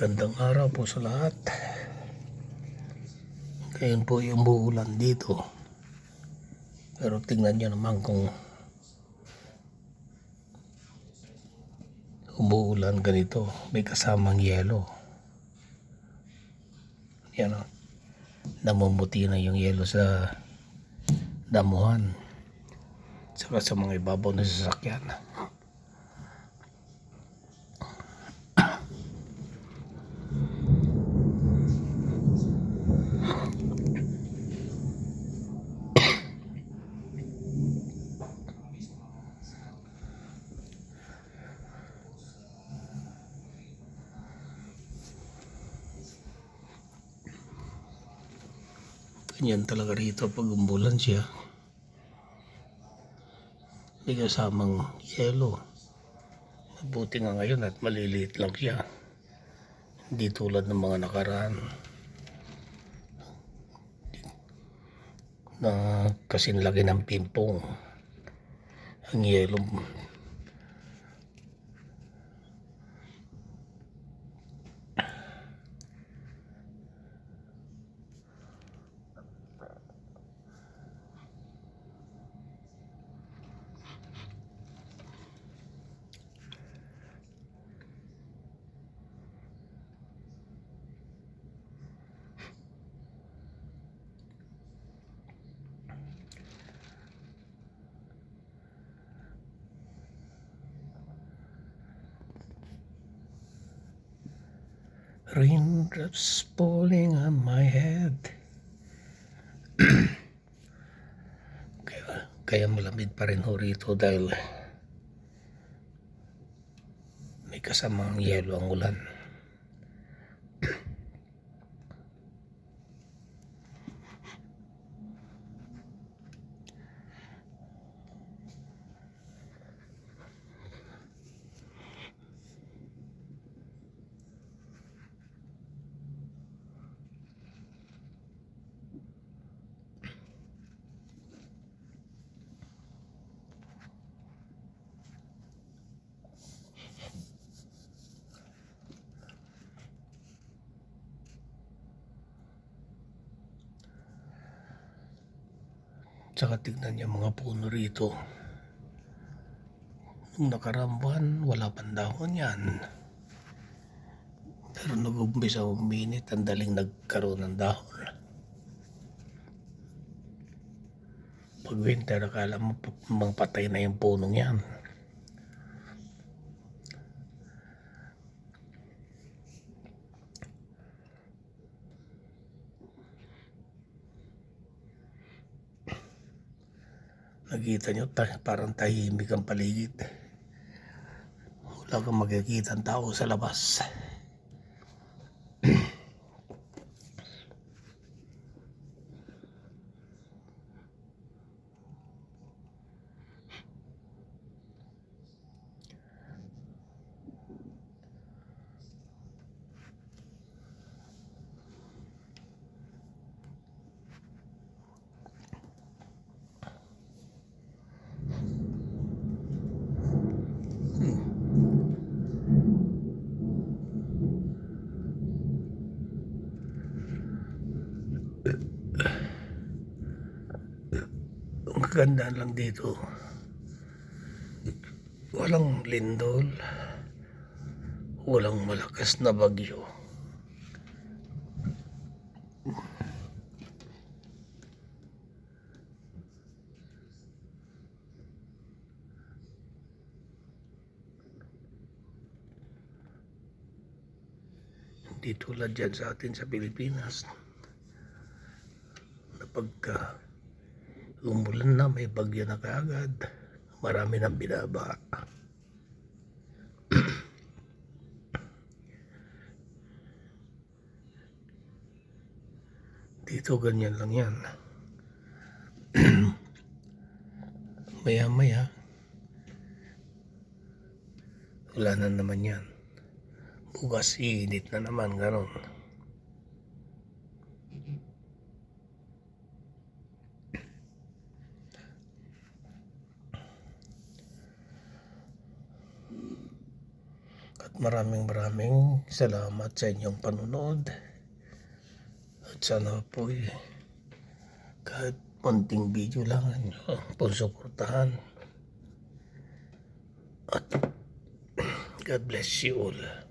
Magandang araw po sa lahat. Ngayon po yung buulan dito. Pero tingnan nyo naman kung umuulan ganito. May kasamang yelo. Yan o. Namumuti na yung yelo sa damuhan. Saka sa mga ibabaw na sasakyan. Ganyan talaga rito pag umulan siya. May kasamang yelo. Buti nga ngayon at maliliit lang siya. Hindi tulad ng mga nakaraan. Na kasing laki ng pimpong. Ang yelo. Raindrops falling on my head. kaya, kaya malamig pa rin ho rito dahil may kasamang yelo ang ulan. Tsaka tignan niyo mga puno rito. Nung nakarambuan, wala pang dahon yan. Pero nag-umpisa uminit, ang daling nagkaroon ng dahon. Pag winter, akala mo mga patay na yung punong yan. Nakita nyo, ta- parang tahimik ang paligid. Wala kang makikita ang tao sa labas. Ang kagandaan lang dito, walang lindol, walang malakas na bagyo. Hindi tulad dyan sa atin sa Pilipinas na pagka umulan na may bagyo na kaagad marami nang binaba. Dito ganyan lang yan. Maya maya wala na naman yan. Bukas iinit na naman ganon maraming maraming salamat sa inyong panunod. At sana po eh, kahit konting video lang nyo po suportahan. At God bless you all.